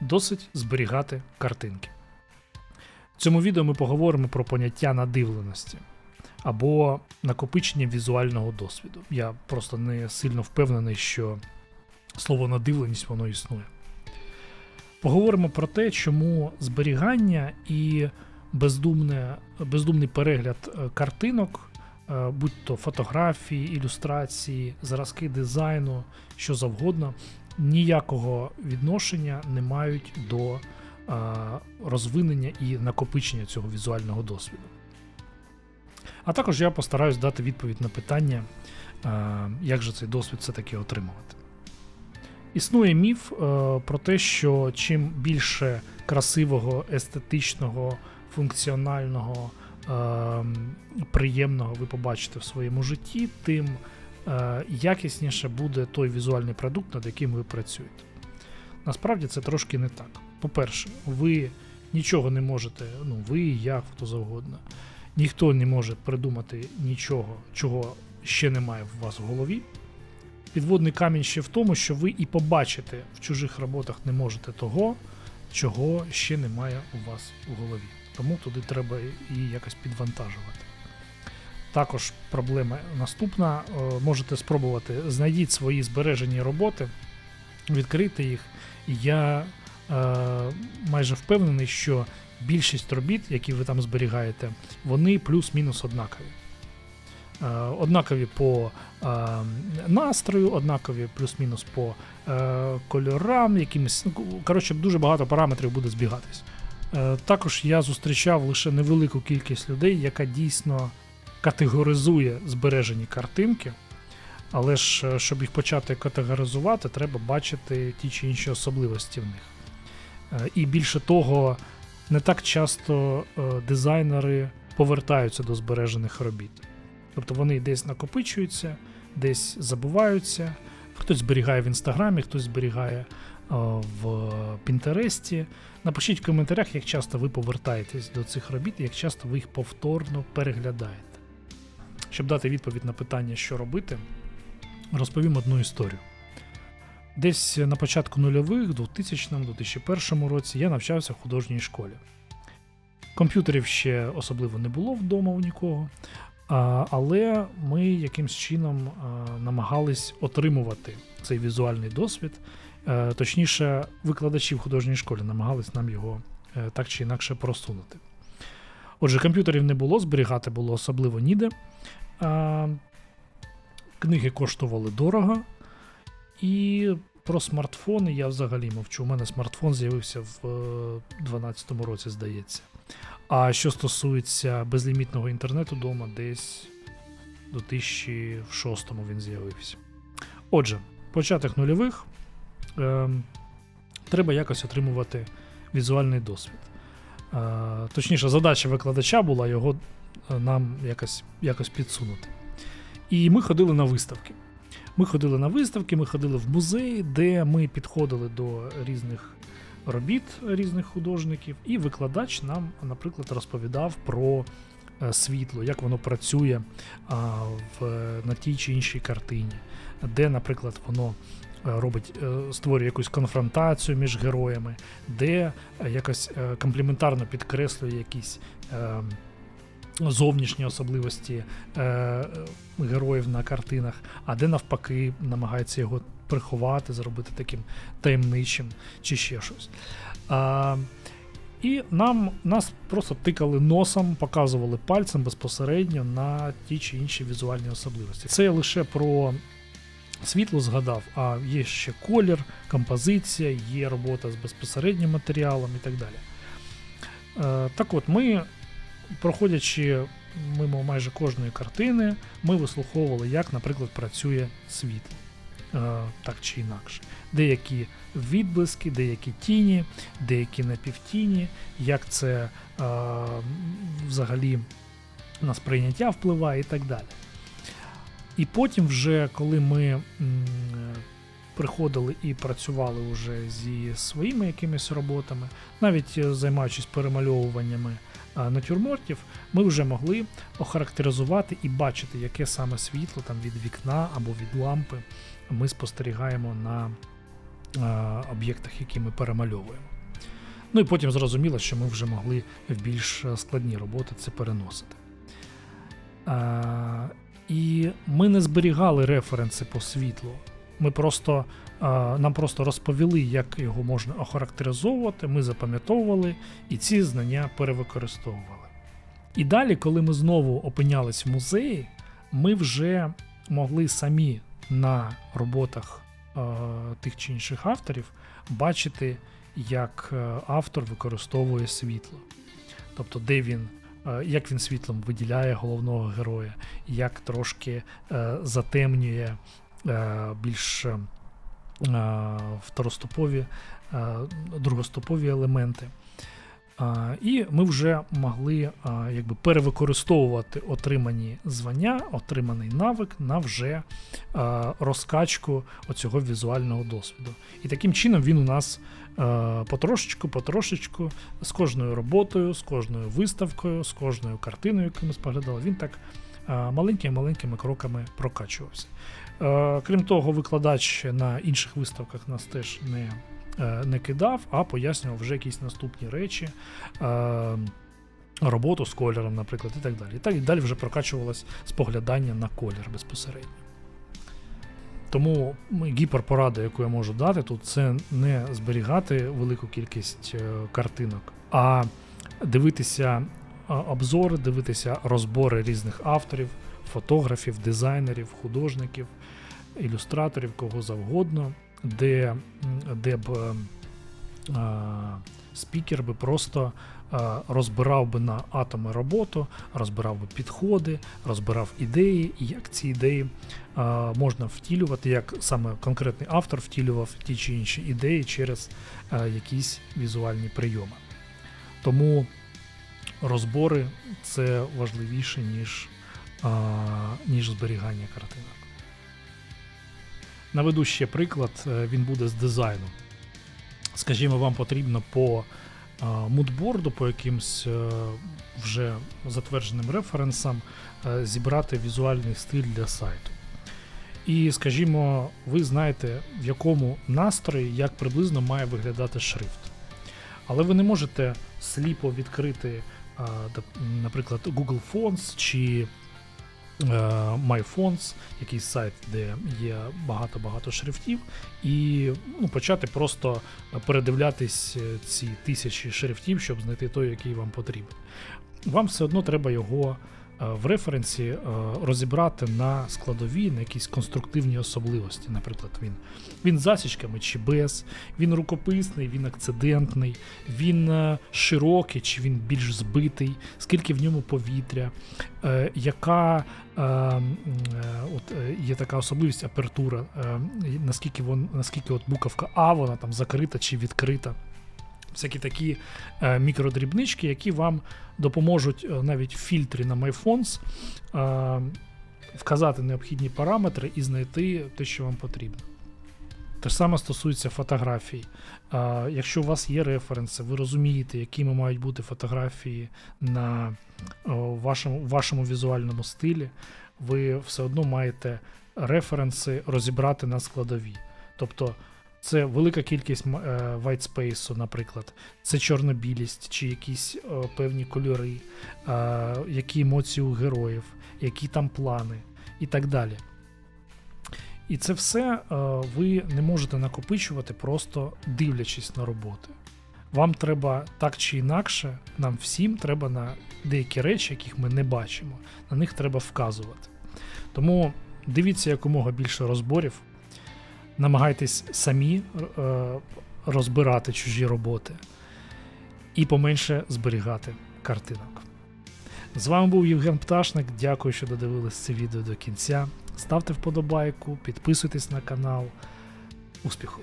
досить зберігати картинки. В цьому відео ми поговоримо про поняття надивленості або накопичення візуального досвіду. Я просто не сильно впевнений, що слово надивленість воно існує. Поговоримо про те, чому зберігання і бездумне, бездумний перегляд е, картинок, е, будь то фотографії, ілюстрації, зразки дизайну, що завгодно, ніякого відношення не мають до е, розвинення і накопичення цього візуального досвіду. А також я постараюсь дати відповідь на питання, е, як же цей досвід все-таки отримувати. Існує міф про те, що чим більше красивого, естетичного, функціонального, приємного ви побачите в своєму житті, тим е, якісніше буде той візуальний продукт, над яким ви працюєте. Насправді це трошки не так. По-перше, ви нічого не можете, ну ви, я, хто завгодно, ніхто не може придумати нічого, чого ще немає в вас в голові. Підводний камінь ще в тому, що ви і побачити в чужих роботах не можете того, чого ще немає у вас у голові. Тому туди треба її якось підвантажувати. Також проблема наступна: Е, можете спробувати знайдіть свої збережені роботи, відкрити їх. Я е, майже впевнений, що більшість робіт, які ви там зберігаєте, вони плюс-мінус однакові. Е, однакові по е, настрою, однакові плюс-мінус по е, кольорам, якимось. ну, Коротше, дуже багато параметрів буде збігатись. Е, Також я зустрічав лише невелику кількість людей, яка дійсно категоризує збережені картинки. Але ж, е, щоб їх почати категоризувати, треба бачити ті чи інші особливості в них. Е, І більше того, не так часто дизайнери повертаються до збережених робіт. Тобто вони десь накопичуються, десь забуваються. Хтось зберігає в інстаграмі, хтось зберігає в Пінтересті. Напишіть в коментарях, як часто ви повертаєтесь до цих робіт, як часто ви їх повторно переглядаєте. Щоб дати відповідь на питання, що робити, розповім одну історію. Десь на початку нульових, 2000-2001 році, я навчався в художній школі. Комп'ютерів ще особливо не було вдома у нікого, але ми якимсь чином намагались отримувати цей візуальний досвід. Е, Точніше, викладачі в художній школі намагались нам його е, так чи інакше просунути. Отже, комп'ютерів не було, зберігати було особливо ніде. Книги коштували дорого. І про смартфони я взагалі мовчу. У мене смартфон з'явився в 2012 році, здається. А що стосується безлімітного інтернету вдома, десь до 2006 він з'явився. Отже, початок нульових е, треба якось отримувати візуальний досвід. Е, точніше, задача викладача була його е, нам якось, якось підсунути. І ми ходили на виставки. Ми ходили на виставки, ми ходили в музеї, де ми підходили до різних робіт різних художників, і викладач нам, наприклад, розповідав про е, світло, як воно працює в, на тій чи іншій картині, де, наприклад, воно робить, е, створює якусь конфронтацію між героями, де е, якось е, компліментарно підкреслює якісь. е, Зовнішні особливості е, героїв на картинах, а де навпаки намагається його приховати, зробити таким таємничим чи ще щось. А, і нам нас просто тикали носом, показували пальцем безпосередньо на ті чи інші візуальні особливості. Це лише про світло згадав, а є ще колір, композиція, є робота з безпосереднім матеріалом і так далі. Е, так от, ми, проходячи мимо майже кожної картини, ми вислуховували, як, наприклад, працює світло. Е, так чи інакше. Деякі відблиски, деякі тіні, деякі напівтіні, як це е, взагалі на сприйняття впливає і так далі. І потім, вже коли ми приходили і працювали вже зі своїми якимись роботами, навіть е, займаючись перемальовуваннями натюрмортів, ми вже могли охарактеризувати і бачити, яке саме світло там від вікна або від лампи ми спостерігаємо на об'єктах, які ми перемальовуємо. Ну і потім зрозуміло, що ми вже могли в більш е, складні роботи це переносити. І ми не зберігали референси по світлу. Ми просто, нам просто розповіли, як його можна охарактеризовувати, ми запам'ятовували і ці знання перевикористовували. І далі, коли ми знову опинялись в музеї, ми вже могли самі на роботах тих чи інших авторів бачити, як е, автор використовує світло. Тобто, де він, як він світлом виділяє головного героя, як трошки е, затемнює е, більш е, второступові, е, другоступові елементи. І ми вже могли якби перевикористовувати отримані звання, отриманий навик на вже розкачку оцього візуального досвіду. І таким чином він у нас потрошечку, потрошечку, з кожною роботою, з кожною виставкою, з кожною картиною, яку ми споглядали, він так маленькими-маленькими кроками прокачувався. Крім того, викладач на інших виставках нас теж не не кидав, а пояснював вже якісь наступні речі, е, роботу з кольором, наприклад, і так далі. І так і далі вже прокачувалось споглядання на колір безпосередньо. Тому гіперпорада, яку я можу дати, тут це не зберігати велику кількість е, картинок, а дивитися е, обзори, дивитися розбори різних авторів, фотографів, дизайнерів, художників, ілюстраторів, кого завгодно, де, де б е, спікер би просто а, розбирав би на атоми роботу, розбирав би підходи, розбирав ідеї, і як ці ідеї можна втілювати, як саме конкретний автор втілював ті чи інші ідеї через якісь візуальні прийоми. Тому розбори це важливіше, ніж, ніж зберігання картинок. Наведу ще приклад, е, він буде з дизайну. Скажімо, вам потрібно по е, мудборду, по якимсь е, вже затвердженим референсам зібрати візуальний стиль для сайту. І, скажімо, ви знаєте, в якому настрої, як приблизно має виглядати шрифт. Але ви не можете сліпо відкрити, наприклад, Google Fonts чи MyFonts, якийсь сайт, де є багато-багато шрифтів, і ну, почати просто передивлятись е, ці тисячі шрифтів, щоб знайти той, який вам потрібен. Вам все одно треба його е, в референсі е, розібрати на складові, на якісь конструктивні особливості. Наприклад, він, він засічками чи без, він рукописний, він акцидентний, він е, широкий чи він більш збитий, скільки в ньому повітря, е, яка е, е, от, е, є така особливість апертура, е, наскільки, вон, наскільки от буковка А вона там закрита чи відкрита. Всякі такі е, мікродрібнички, які вам допоможуть е, навіть в фільтрі на MyFonts е, вказати необхідні параметри і знайти те, що вам потрібно. Те ж саме стосується фотографій. Якщо у вас є референси, ви розумієте, якими мають бути фотографії на вашому, вашому візуальному стилі, ви все одно маєте референси розібрати на складові. Тобто це велика кількість е, white space, наприклад, це чорнобілість, чи якісь е, певні кольори, е, які емоції у героїв, які там плани і так далі. І це все е, ви не можете накопичувати, просто дивлячись на роботи. Вам треба так чи інакше, нам всім треба на деякі речі, яких ми не бачимо, на них треба вказувати. Тому дивіться якомога більше розборів, намагайтесь самі е, розбирати чужі роботи і поменше зберігати картинок. З вами був Євген Пташник. Дякую, що додивились це відео до кінця. Ставте вподобайку, підписуйтесь на канал. Успіху!